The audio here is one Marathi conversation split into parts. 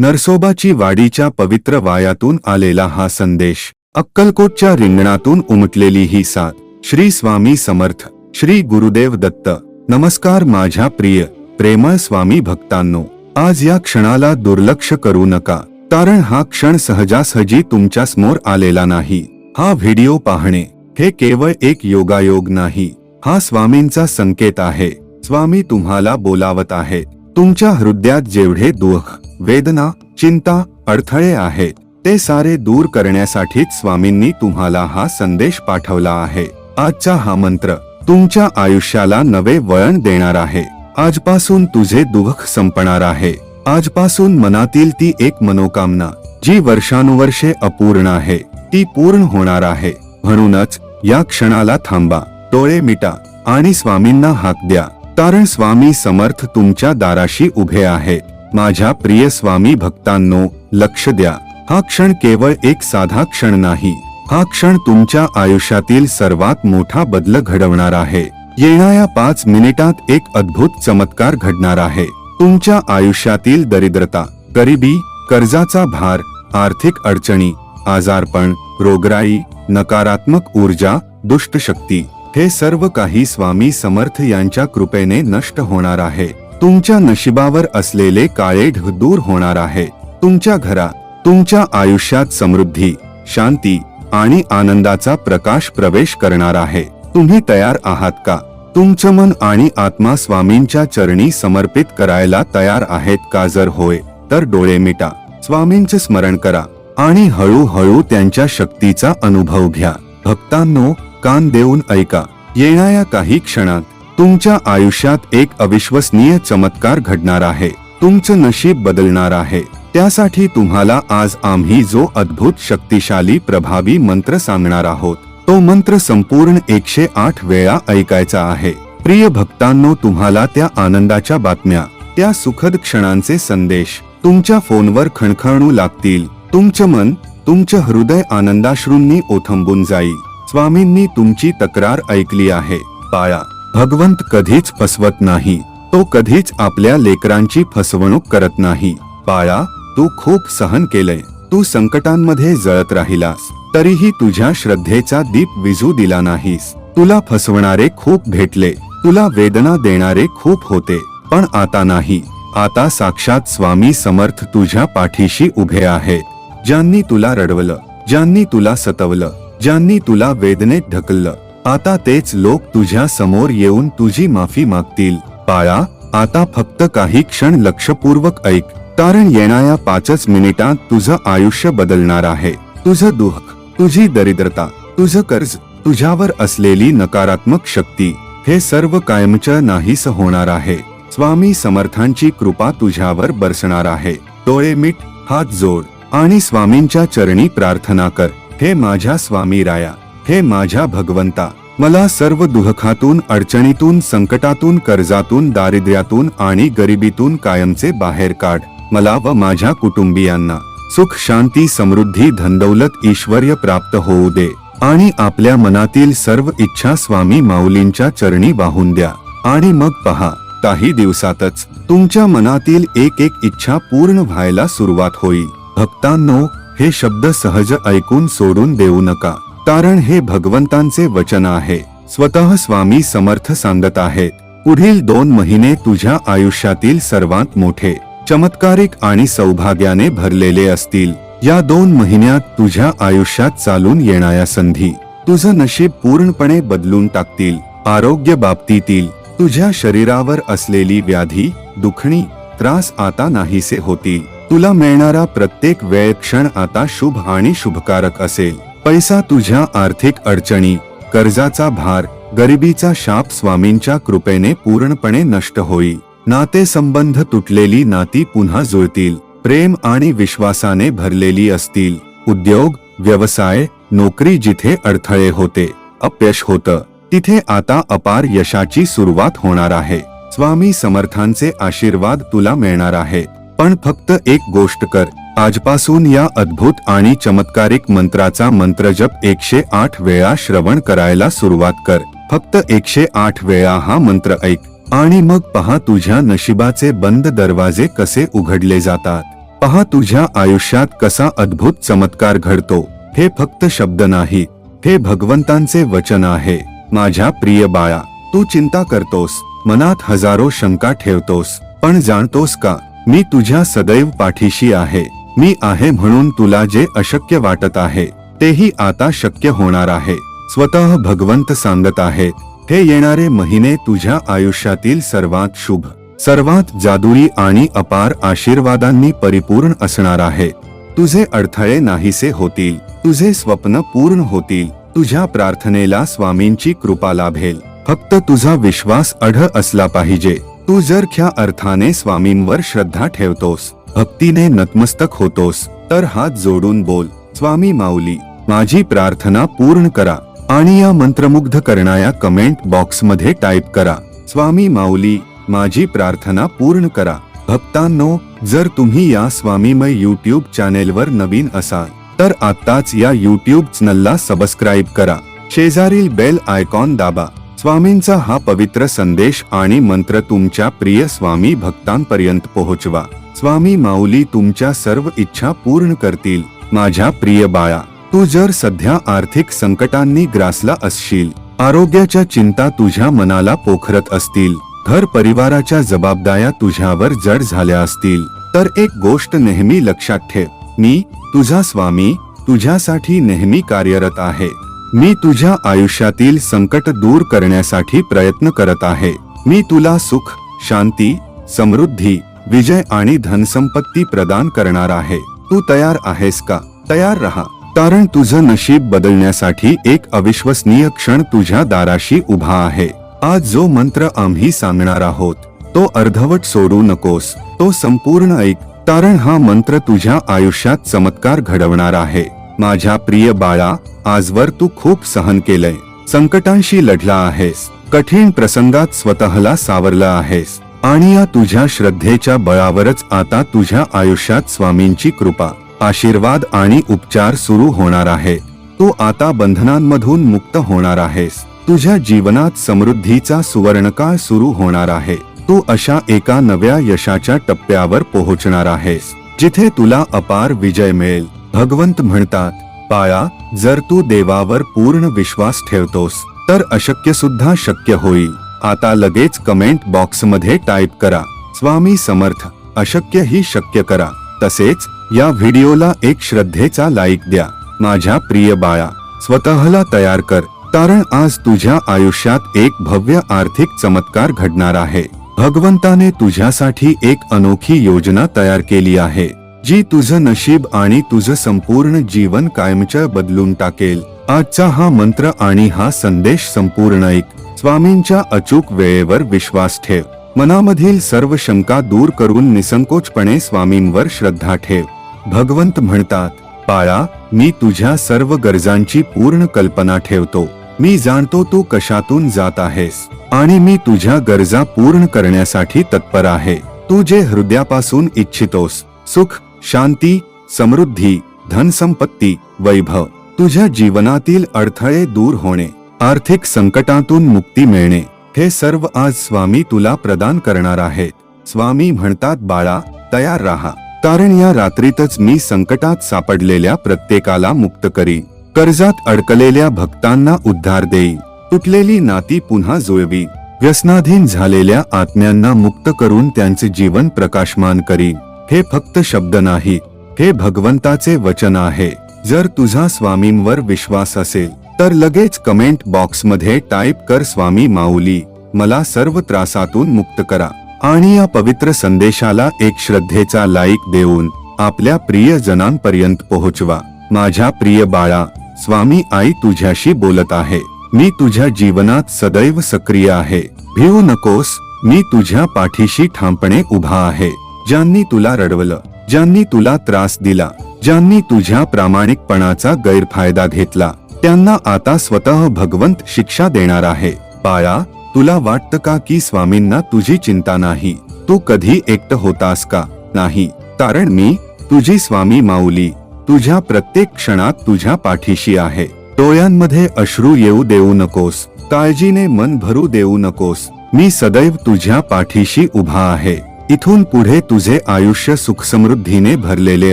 नरसोबाची वाडीच्या पवित्र वायातून आलेला हा संदेश अक्कलकोटच्या रिंगणातून उमटलेली ही साथ. श्री स्वामी समर्थ श्री गुरुदेव दत्त. नमस्कार माझ्या प्रिय प्रेमळ स्वामी भक्तांनो. आज या क्षणाला दुर्लक्ष करू नका कारण हा क्षण सहजासहजी तुमच्यासमोर आलेला नाही. हा व्हिडिओ पाहणे हे केवळ एक योगायोग नाही. हा स्वामींचा संकेत आहे. स्वामी तुम्हाला बोलावत आहेत. तुमच्या हृदयात जेवढे दुःख वेदना चिंता अडथळे आहेत ते सारे दूर करण्यासाठीच स्वामींनी तुम्हाला हा संदेश पाठवला आहे. आजचा हा मंत्र तुमच्या आयुष्याला नवे वळण देणार आहे. आजपासून तुझे दुःख संपणार आहे. आजपासून मनातील ती एक मनोकामना जी वर्षानुवर्षे अपूर्ण आहे ती पूर्ण होणार आहे. म्हणूनच या क्षणाला थांबा डोळे मिटा आणि स्वामींना हाक द्या. कारण स्वामी समर्थ तुमच्या दाराशी उभे आहेत माझ्या प्रिय स्वामी भक्तांनो लक्ष द्या. हा क्षण केवळ एक साधा क्षण नाही. हा क्षण तुमच्या आयुष्यातील सर्वात मोठा बदल घडवणार आहे. येणाऱ्या पाच मिनिटात एक अद्भुत चमत्कार घडणार आहे. तुमच्या आयुष्यातील दरिद्रता गरिबी कर्जाचा भार आर्थिक अडचणी आजारपण रोगराई नकारात्मक ऊर्जा दुष्ट शक्ती हे सर्व काही स्वामी समर्थ यांच्या कृपेने नष्ट होणार आहे. तुमच्या नशिबावर असलेले काळे ढग दूर होणार आहे. तुमच्या घरा तुमच्या आयुष्यात समृद्धी शांती आणि आनंदाचा प्रकाश प्रवेश करणार आहे. तुम्ही तयार आहात का? तुमचं मन आणि आत्मा स्वामींच्या चरणी समर्पित करायला तयार आहेत का जर होय तर डोळे मिटा. स्वामींचे स्मरण करा आणि हळूहळू त्यांच्या शक्तीचा अनुभव घ्या. भक्तांनो कान देऊन ऐका. येणाऱ्या काही क्षणात तुमच्या आयुष्यात एक अविश्वसनीय चमत्कार घडणार आहे. तुमचं नशीब बदलणार आहे. त्यासाठी तुम्हाला आज आम्ही जो अद्भुत शक्तिशाली प्रभावी मंत्र सांगणार आहोत तो मंत्र संपूर्ण एकशे आठ वेळा ऐकायचा आहे. प्रिय भक्तांनो तुम्हाला त्या आनंदाच्या बातम्या त्या सुखद क्षणांचे संदेश तुमच्या फोनवर खणखणू लागतील. तुमचं मन तुमचं हृदय आनंदाश्रूंनी ओथंबून जाईल. स्वामींनी तुमची तक्रार ऐकली आहे. पाया. भगवंत कधीच फसवत नाही. तो कधीच आपल्या लेकरांची फसवणूक करत नाही. बाळा तू खूप सहन केलंय तू संकटांमध्ये जळत राहिलास. तरीही तुझ्या श्रद्धेचा दीप विजू दिला नाहीस. तुला फसवणारे खूप भेटले. तुला वेदना देणारे खूप होते. पण आता नाही. आता साक्षात स्वामी समर्थ तुझ्या पाठीशी उभे आहेत ज्यांनी तुला रडवलं. ज्यांनी तुला सतवलं. ज्यांनी तुला वेदनेत ढकललं. आता तेच लोक तुझ्या समोर येऊन तुझी माफी मागतील. बाळा आता फक्त काही क्षण लक्षपूर्वक ऐक. कारण येणाऱ्या पाचच मिनिटात तुझं आयुष्य बदलणार आहे. तुझं दुःख तुझी दरिद्रता तुझं कर्ज तुझ्यावर असलेली नकारात्मक शक्ती हे सर्व कायमच्या नाहीस होणार आहे. स्वामी समर्थांची कृपा तुझ्यावर बरसणार आहे. डोळे मीठ हात जोड आणि स्वामींच्या चरणी प्रार्थना कर. हे माझ्या स्वामी राया हे माझ्या भगवंता. मला सर्व दुःखातून अडचणीतून संकटातून कर्जातून दारिद्र्यातून आणि गरिबीतून कायमचे बाहेर काढ. मला व माझ्या कुटुंबियांना सुख शांती समृद्धी धनदौलत ईश्वर्य प्राप्त होऊ दे आणि आपल्या मनातील सर्व इच्छा स्वामी माऊलींच्या चरणी वाहून द्या. आणि मग पहा काही दिवसातच तुमच्या मनातील एक एक इच्छा पूर्ण व्हायला सुरुवात होईल. भक्तांनो हे शब्द सहज ऐकून सोडून देऊ नका. कारण हे भगवंतांचे वचन आहे. स्वतः स्वामी समर्थ सांगत आहेत. पुढील दोन महिने तुझ्या आयुष्यातील सर्वात मोठे चमत्कारिक आणि सौभाग्याने भरलेले असतील. या दोन महिन्यात तुझ्या आयुष्यात चालून येणाऱ्या संधी तुझं नशीब पूर्णपणे बदलून टाकतील. आरोग्य बाबतीतील तुझ्या शरीरावर असलेली व्याधी दुखणी त्रास आता नाहीसे होतील. तुला मिळणारा प्रत्येक वेळ क्षण आता शुभ आणि शुभकारक असेल. पैसा तुझ्या आर्थिक अडचणी कर्जाचा भार गरिबीचा शाप स्वामींच्या कृपेने पूर्णपणे नष्ट होई नातेसंबंध तुटलेली नाती पुन्हा जुळतील. प्रेम आणि विश्वासाने भरलेली असतील. उद्योग व्यवसाय नोकरी जिथे अडथळे होते अपयश होतं तिथे आता अपार यशाची सुरुवात होणार आहे. स्वामी समर्थांचे आशीर्वाद तुला मिळणार आहे. पण फक्त एक गोष्ट कर. आजपासून या अद्भुत आणि चमत्कारिक मंत्राचा मंत्रजप एकशे आठ वेळा श्रवण करायला सुरुवात कर. फक्त एकशे आठ वेळा हा मंत्र ऐक. आणि मग पहा तुझ्या नशिबाचे बंद दरवाजे कसे उघडले जातात. पहा तुझ्या आयुष्यात कसा अद्भुत चमत्कार घडतो. हे फक्त शब्द नाही. हे भगवंतांचे वचन आहे. माझ्या प्रिय बाळा तू चिंता करतोस. मनात हजारो शंका ठेवतोस. पण जाणतोस का? मी तुझ्या सदैव पाठीशी आहे. मी आहे म्हणून तुला जे अशक्य वाटत आहे तेही आता शक्य होणार आहे. स्वतः भगवंत सांगत आहे हे येणारे महिने तुझ्या आयुष्यातील सर्वात शुभ सर्वात जादुई आणि अपार आशीर्वादांनी परिपूर्ण असणार आहे. तुझे अडथळे नाहीसे होतील तुझे स्वप्न पूर्ण होतील तुझ्या प्रार्थनेला स्वामींची कृपा लाभेल. फक्त तुझा विश्वास अढ असला पाहिजे. तू जर ख्या अर्थाने स्वामींवर श्रद्धा ठेवतोस भक्तीने नतमस्तक होतोस तर हात जोडून बोल स्वामी माऊली माझी प्रार्थना पूर्ण करा आणि या मंत्रमुग्ध करणाऱ्या कमेंट बॉक्समध्ये टाईप करा. स्वामी माऊली माझी प्रार्थना पूर्ण करा. भक्तांनो जर तुम्ही या स्वामीमय युट्यूब चॅनेलवर नवीन असाल तर आत्ताच या युट्यूब चॅनलला सबस्क्राईब करा. शेजारील बेल आयकॉन दाबा. स्वामींचा हा पवित्र संदेश आणि मंत्र तुमच्या प्रिय स्वामी भक्तांपर्यंत पोहोचवा. स्वामी माऊली तुमच्या सर्व इच्छा पूर्ण करतील. माझ्या प्रिय बाळा तू जर सध्या आर्थिक संकटांनी ग्रासला असशील आरोग्याच्या चिंता तुझ्या मनाला पोखरत असतील घर परिवाराच्या जबाबदाऱ्या तुझ्यावर जड झाल्या असतील तर एक गोष्ट नेहमी लक्षात ठेव. मी तुझा स्वामी तुझ्यासाठी नेहमी कार्यरत आहे. मी तुझ्या आयुष्यातील संकट दूर करण्यासाठी प्रयत्न करत आहे. मी तुला सुख, शांती, समृद्धी, विजय आणि धनसंपत्ती प्रदान करणार आहे. तू तयार आहेस का? तयार रहा. कारण तुझं नशीब बदलण्यासाठी एक अविश्वसनीय क्षण तुझ्या दाराशी उभा आहे. आज जो मंत्र आम्ही सांगणार आहोत तो अर्धवट सोडू नकोस. तो संपूर्ण ऐक. कारण हा मंत्र तुझ्या आयुष्यात चमत्कार घडवणार आहे. माझ्या प्रिय बाळा आजवर तू खूप सहन केलंय. संकटांशी लढला आहेस. कठीण प्रसंगात स्वतःला सावरला आहेस. आणि या तुझ्या श्रद्धेच्या बळावरच आता तुझ्या आयुष्यात स्वामींची कृपा आशीर्वाद आणि उपचार सुरू होणार आहे. तू आता बंधनांमधून मुक्त होणार आहेस. तुझ्या जीवनात समृद्धीचा सुवर्णकाळ सुरू होणार आहे. तू अशा एका नव्या यशाच्या टप्प्यावर पोहोचणार आहेस. जिथे तुला अपार विजय मिळेल. भगवंत म्हणतात पाया जर तू देवावर पूर्ण विश्वास ठेवतोस तर अशक्य सुद्धा शक्य होईल. आता लगेच कमेंट बॉक्समध्ये टाईप करा स्वामी समर्थ अशक्य ही शक्य करा. तसेच या व्हिडिओला एक श्रद्धेचा लाईक द्या. माझ्या प्रिय बाळा स्वतःला तयार कर कारण आज तुझ्या आयुष्यात एक भव्य आर्थिक चमत्कार घडणार आहे. भगवंताने तुझ्यासाठी एक अनोखी योजना तयार केली आहे. जी तुझं नशीब आणि तुझं संपूर्ण जीवन कायमच्या बदलून टाकेल. आजचा हा मंत्र आणि हा संदेश संपूर्ण ऐक. स्वामींच्या अचूक वेळेवर विश्वास ठेव. मनामधील सर्व शंका दूर करून निसंकोचपणे स्वामींवर श्रद्धा ठेव. भगवंत म्हणतात पाळा मी तुझ्या सर्व गरजांची पूर्ण कल्पना ठेवतो. मी जाणतो तू कशातून जात आहेस. आणि मी तुझ्या गरजा पूर्ण करण्यासाठी तत्पर आहे. तू जे हृदयापासून इच्छितोस सुख शांती समृद्धी धनसंपत्ती वैभव तुझ्या जीवनातील अडथळे दूर होणे आर्थिक संकटातून मुक्ती मिळणे हे सर्व आज स्वामी तुला प्रदान करणार आहेत. स्वामी म्हणतात बाळा तयार राहा. कारण या रात्रीतच मी संकटात सापडलेल्या प्रत्येकाला मुक्त करी कर्जात अडकलेल्या भक्तांना उद्धार देई तुटलेली नाती पुन्हा जुळवी व्यसनाधीन झालेल्या आत्म्यांना मुक्त करून त्यांचे जीवन प्रकाशमान करी हे फक्त शब्द नाही हे भगवंताचे वचन आहे. जर तुझा स्वामींवर विश्वास असेल तर लगेच कमेंट बॉक्समध्ये टाईप कर स्वामी माऊली. मला सर्व त्रासातून मुक्त करा. आणि या पवित्र संदेशाला एक श्रद्धेचा लाईक देऊन आपल्या प्रिय जनांपर्यंत पोहोचवा. माझ्या प्रिय बाळा स्वामी आई तुझ्याशी बोलत आहे. मी तुझ्या जीवनात सदैव सक्रिय आहे. भिवू नकोस मी तुझ्या पाठीशी ठामपणे उभा आहे. ज्यांनी तुला रडवलं ज्यांनी तुला त्रास दिला ज्यांनी तुझ्या प्रामाणिकपणाचा गैरफायदा घेतला त्यांना आता स्वतः भगवंत शिक्षा देणार आहे. बाळा तुला वाटतं का की स्वामींना तुझी चिंता नाही? तू कधी एकट होतास का? नाही. कारण मी तुझी स्वामी माऊली तुझ्या प्रत्येक क्षणात तुझ्या पाठीशी आहे. डोळ्यांमध्ये अश्रू येऊ देऊ नकोस काळजीने मन भरू देऊ नकोस मी सदैव तुझ्या पाठीशी उभा आहे. इथून पुढे तुझे आयुष्य सुखसमृद्धीने भरलेले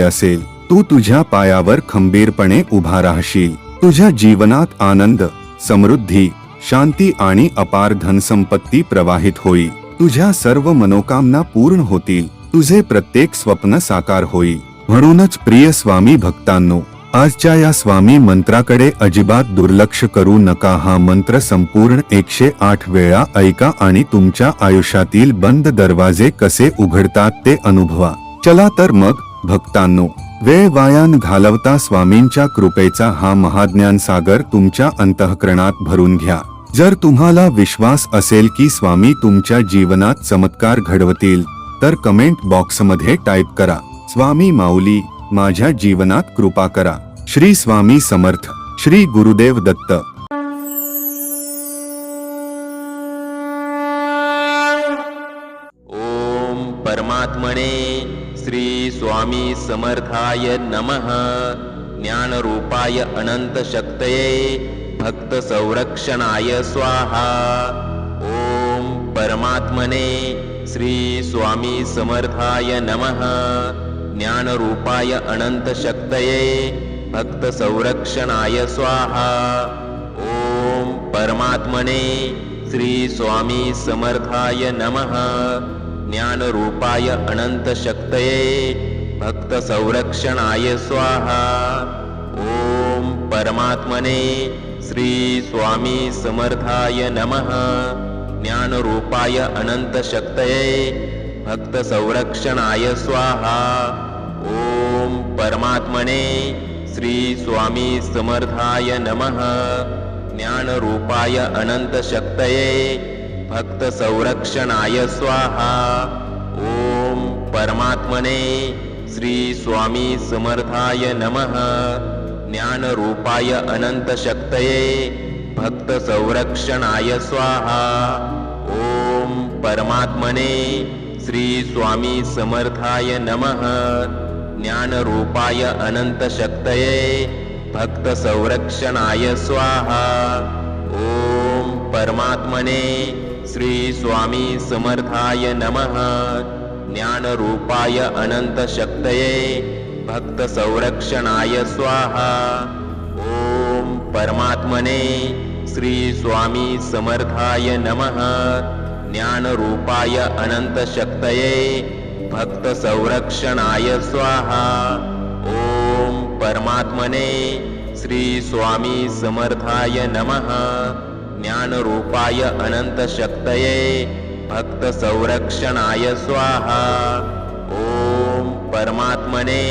असेल. तू तुझ्या पायावर खंबीरपणे उभा राहशील. तुझ्या जीवनात आनंद समृद्धी शांती आणि अपार धनसंपत्ती प्रवाहित होईल. तुझ्या सर्व मनोकामना पूर्ण होतील. तुझे प्रत्येक स्वप्न साकार होईल. म्हणूनच प्रिय स्वामी भक्तांनो आजच्या या स्वामी मंत्राकडे अजिबात दुर्लक्ष करू नका. हा मंत्र संपूर्ण एकशे आठ वेळा ऐका आणि तुमच्या आयुष्यातील बंद दरवाजे कसे उघडतात ते अनुभवा. चला तर मग भक्तांनो वेळ वायान घालवता स्वामींच्या कृपेचा हा महाज्ञान सागर तुमच्या अंतःकरणात भरून घ्या. जर तुम्हाला विश्वास असेल की स्वामी तुमच्या जीवनात चमत्कार घडवतील तर कमेंट बॉक्समध्ये टाईप करा. स्वामी माऊली माझ्या जीवनात कृपा करा. श्री स्वामी समर्थ श्री गुरुदेव दत्त. ओम परमात्मने श्री स्वामी समर्थाय नमः. ज्ञानरूपाय अनंत शक्तये भक्त संरक्षणाय स्वाहा. ओम परमात्मने श्री स्वामी समर्थाय नमः. ज्ञानरूपाय अनंत शक्तये भक्तसंरक्षणाय स्वाहा। ॐ परमात्मने श्रीस्वामी समर्थाय नमः। ज्ञानरूपाय अनन्तशक्तये भक्तसंरक्षणाय स्वाहा। ॐ परमात्मने श्रीस्वामी समर्थाय नमः। ज्ञानरूपाय अनन्तशक्तये भक्तसंरक्षणाय स्वाहा। ॐ परमात्मने श्री स्वामी समर्थाय नमः। ज्ञानरूपाय अनंत शक्तये भक्त संरक्षणाय स्वाहा। ओम परमात्मने श्री स्वामी समर्थाय नमः। ज्ञानरूपाय अनंत शक्तये भक्त संरक्षणाय स्वाहा। ओम परमात्मने श्री स्वामी समर्थाय नमः ज्ञानरूपाय अनन्तशक्तये भक्तसंरक्षणाय स्वाहा। ॐ परमात्मने श्रीस्वामी समर्थाय नमः। ज्ञानरूपाय अनन्तशक्तये भक्तसंरक्षणाय स्वाहा। ॐ परमात्मने श्रीस्वामी समर्थाय नमः। ज्ञानरूपाय अनन्तशक्तये भक्तसंरक्षणाय स्वाहा। ॐ परमात्मने श्रीस्वामी समर्थाय नमः। ज्ञानरूपाय अनन्तशक्तये भक्तसंरक्षणाय स्वाहा। ॐ परमात्मने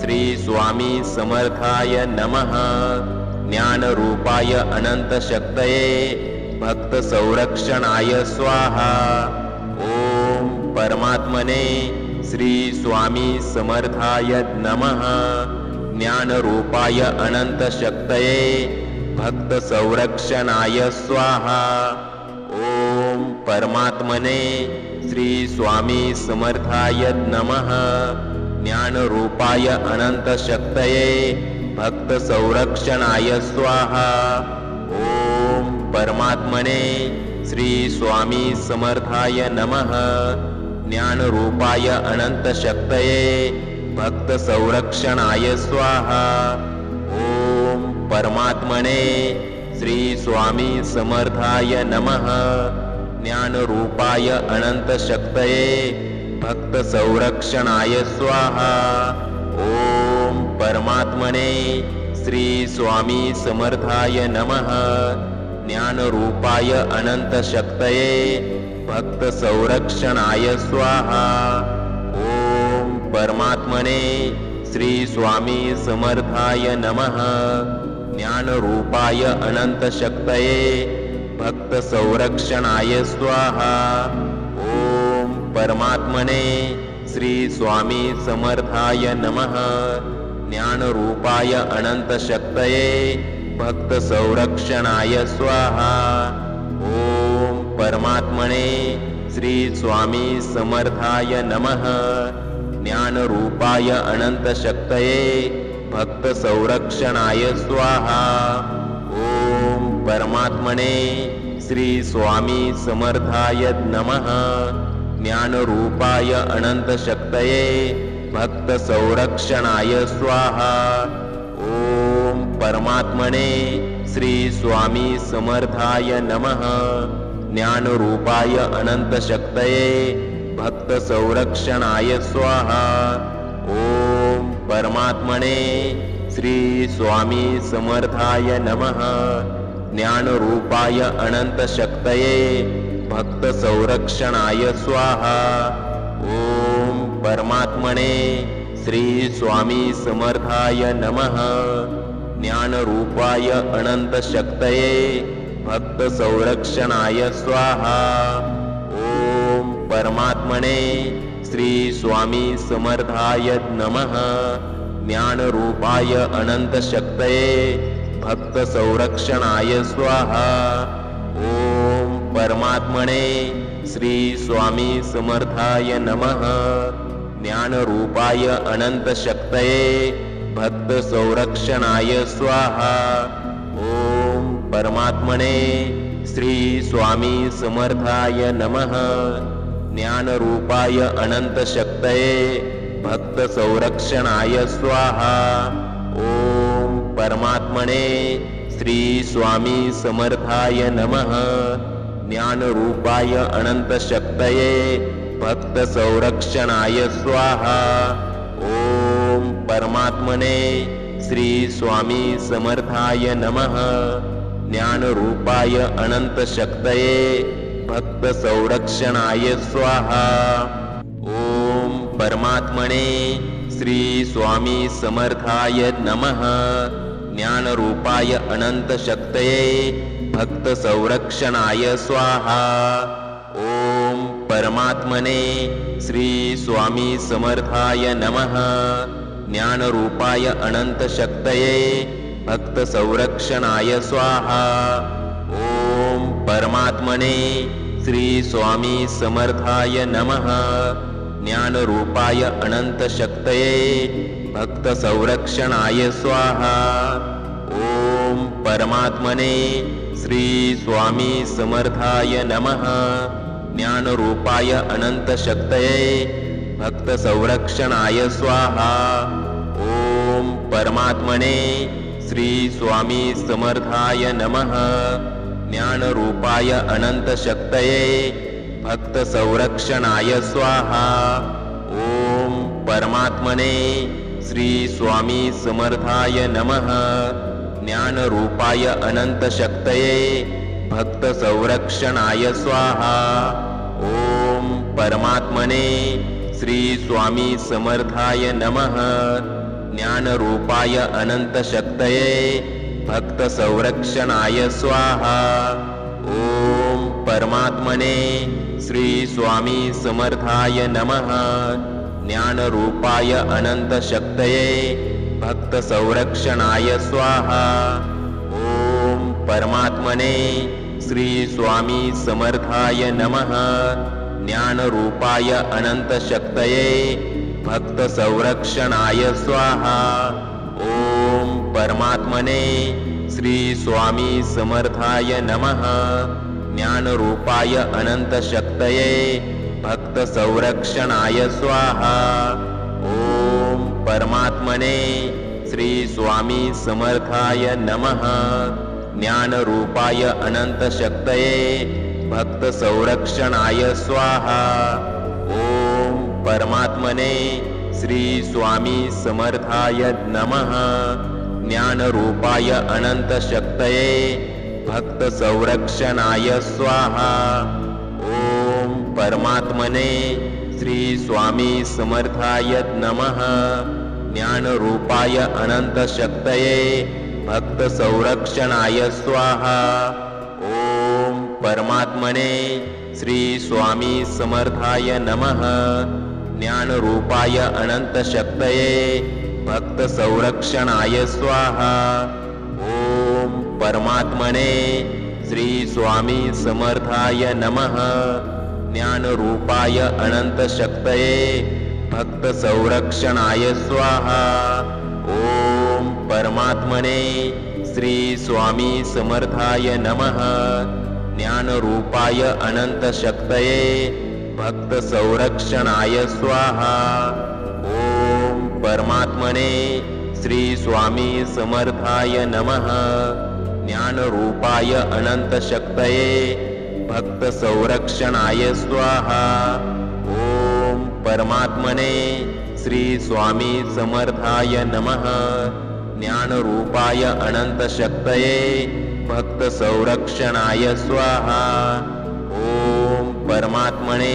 श्रीस्वामी समर्थाय नमः। ज्ञानरूपाय अनन्तशक्तये भक्तसंरक्षणाय स्वाहा। परमात्मने श्री स्वामी समर्थाय नमः। ज्ञानरूपाय अनन्तशक्तये भक्तसंरक्षणाय स्वाहा। ॐ परमात्मने श्री स्वामी समर्थाय नमः। ज्ञानरूपाय अनन्तशक्तये भक्तसंरक्षणाय स्वाहा। ॐ परमात्मने श्रीस्वामी समर्थाय नमः। ज्ञानरूपाय अनन्तशक्तये भक्तसंरक्षणाय स्वाहा। ॐ परमात्मने श्रीस्वामी समर्थाय नमः। ज्ञानरूपाय अनन्तशक्तये भक्तसंरक्षणाय स्वाहा। ॐ परमात्मने श्रीस्वामी समर्थाय नमः। ज्ञानरूपाय अनन्तशक्तये भक्तसंरक्षणाय स्वाहा। ॐ परमात्मने श्रीस्वामी समर्थाय नमः। ज्ञानरूपाय अनन्तशक्तये भक्तसंरक्षणाय स्वाहा। ॐ परमात्मने श्रीस्वामी समर्थाय नमः। ज्ञानरूपाय अनन्तशक्तये भक्तसंरक्षणाय स्वाहा। परमात्मने श्री स्वामी समर्थाय नमः. ज्ञानरूपाय अनंत शक्तये भक्त संरक्षणाय स्वाहा. ओम परमात्मने श्री स्वामी समर्थाय नमः. ज्ञानरूपाय अनन्तशक्तये भक्तसंरक्षणाय स्वाहा. ॐ परमात्मने श्री स्वामी समर्थाय नमः ज्ञानरूपाय अनन्तशक्तये भक्तसंरक्षणाय स्वाहा। ॐ परमात्मने श्री स्वामी समर्थाय नमः। ज्ञानरूपाय अनन्तशक्तये भक्तसंरक्षणाय स्वाहा। ॐ परमात्मने श्री स्वामी समर्थाय नमः। ज्ञानरूपाय अनन्तशक्तये भक्तसंरक्षणाय स्वाहा। ॐ परमात्मने श्री स्वामी समर्थाय नमः। ज्ञानरूपाय अनन्तशक्तये भक्तसंरक्षणाय स्वाहा। ॐ परमात्मने श्री स्वामी समर्थाय नमः। ज्ञानरूपाय अनन्तशक्तये भक्तसंरक्षणाय स्वाहा परमात्मने श्री स्वामी समर्थाय नमः। ज्ञानरूपाय अनन्तशक्तये भक्तसंरक्षणाय स्वाहा। ॐ परमात्मने श्री स्वामी समर्थाय नमः। ज्ञानरूपाय अनन्तशक्तये भक्तसंरक्षणाय स्वाहा। ॐ परमात्मने श्री स्वामी समर्थाय नमः ज्ञानरूपाय अनन्तशक्तये भक्तसंरक्षणाय स्वाहा। ॐ परमात्मने श्री स्वामी समर्थाय नमः। ज्ञानरूपाय अनन्तशक्तये भक्तसंरक्षणाय स्वाहा। ॐ परमात्मने श्री स्वामी समर्थाय नमः। ज्ञानरूपाय अनन्तशक्तये भक्तसंरक्षणाय स्वाहा। ॐ परमात्मने श्री स्वामी समर्थाय नमः। ज्ञानरूपाय अनन्तशक्तये भक्तसंरक्षणाय स्वाहा। ॐ परमात्मने श्री स्वामी समर्थाय नमः। ज्ञानरूपाय अनन्तशक्तये भक्तसंरक्षणाय स्वाहा। ॐ परमात्मने श्री स्वामी समर्थाय नमः। ज्ञानरूपाय अनन्तशक्तये भक्तसंरक्षणाय स्वाहा। ॐ परमात्मने श्री स्वामी समर्थाय नमः। ज्ञानरूपाय अनन्तशक्तये भक्तसंरक्षणाय स्वाहा। ॐ परमात्मने श्री स्वामी समर्थाय नमः ज्ञानरूपाय अनन्तशक्तये भक्तसंरक्षणाय स्वाहा। ॐ परमात्मने श्री स्वामी समर्थाय नमः। ज्ञानरूपाय अनन्तशक्तये भक्तसंरक्षणाय स्वाहा। ॐ परमात्मने श्री स्वामी समर्थाय नमः। ज्ञानरूपाय अनन्तशक्तये भक्तसंरक्षणाय स्वाहा। ॐ परमात्मने श्री स्वामी समर्थाय नमः। ज्ञानरूपाय अनन्तशक्तये भक्तसंरक्षणाय स्वाहा। ॐ परमात्मने श्री स्वामी समर्थाय नमः। ज्ञानरूपाय अनन्तशक्तये भक्तसंरक्षणाय स्वाहा परमात्मने श्री स्वामी समर्थाय नमः। ज्ञानरूपाय अनन्तशक्तये भक्तसंरक्षणाय स्वाहा। ॐ परमात्मने श्री स्वामी समर्थाय नमः। ज्ञानरूपाय अनन्तशक्तये भक्तसंरक्षणाय स्वाहा। ॐ परमात्मने श्री स्वामी समर्थाय नमः ज्ञानरूपाय अनन्तशक्तये भक्तसंरक्षणाय स्वाहा। ॐ परमात्मने श्री स्वामी समर्थाय नमः। ज्ञानरूपाय अनन्तशक्तये भक्तसंरक्षणाय स्वाहा। ॐ परमात्मने श्री स्वामी समर्थाय नमः। ज्ञानरूपाय अनन्तशक्तये भक्तसंरक्षणाय स्वाहा। ॐ परमात्मने श्रीस्वामी समर्थाय नमः। ज्ञानरूपाय अनन्तशक्तये भक्तसंरक्षणाय स्वाहा। ॐ परमात्मने श्रीस्वामी समर्थाय नमः। ज्ञानरूपाय अनन्तशक्तये भक्तसंरक्षणाय स्वाहा। परमात्मने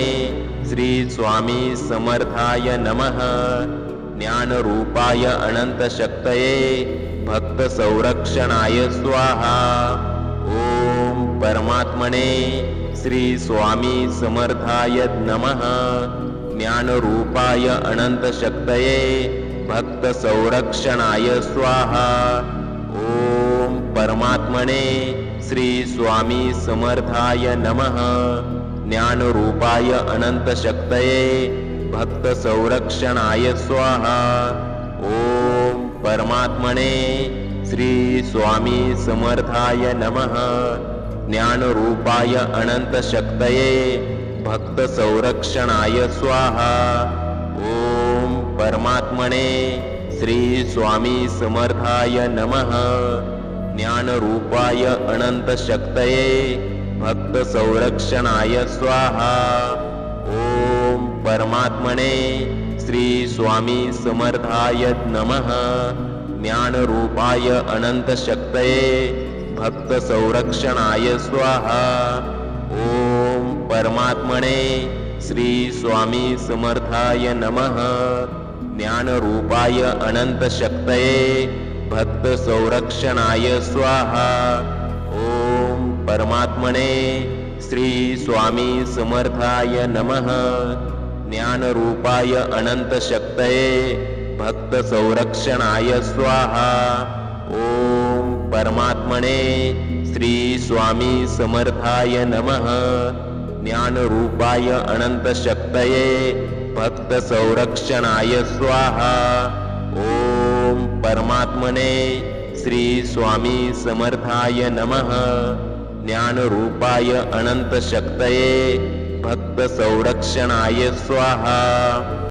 श्री स्वामी समर्थाय नमः। ज्ञानरूपाय अनन्तशक्तये भक्तसंरक्षणाय स्वाहा। ॐ परमात्मने श्रीस्वामी समर्थाय नमः। ज्ञानरूपाय अनन्तशक्तये भक्तसंरक्षणाय स्वाहा। ॐ परमात्मने श्री स्वामी समर्थाय नमः। ज्ञानरूपाय अनन्तशक्तये भक्तसंरक्षणाय स्वाहा। ॐ परमात्मने श्रीस्वामी समर्थाय नमः। ज्ञानरूपाय अनन्तशक्तये भक्तसंरक्षणाय स्वाहा। ॐ परमात्मने श्रीस्वामी समर्थाय नमः। ज्ञानरूपाय अनन्तशक्तये भक्तसंरक्षणाय स्वाहा। ॐ परमात्मने श्रीस्वामी समर्थाय नमः। ज्ञानरूपाय अनन्तशक्तये भक्तसंरक्षणाय स्वाहा। ॐ परमात्मने श्रीस्वामी समर्थाय नमः। ज्ञानरूपाय अनन्तशक्तये भक्तसंरक्षणाय स्वाहा। परमात्मने श्रीस्वामी समर्थाय नमः। ज्ञानरूपाय अनन्तशक्तये भक्तसंरक्षणाय स्वाहा। ॐ परमात्मने श्रीस्वामी समर्थाय नमः। ज्ञानरूपाय अनन्तशक्तये भक्तसंरक्षणाय स्वाहा। ॐ परमात्मने श्रीस्वामी समर्थाय नमः। ज्ञान रूपाय अनंत शक्तये भक्त संरक्षणाय स्वाहा।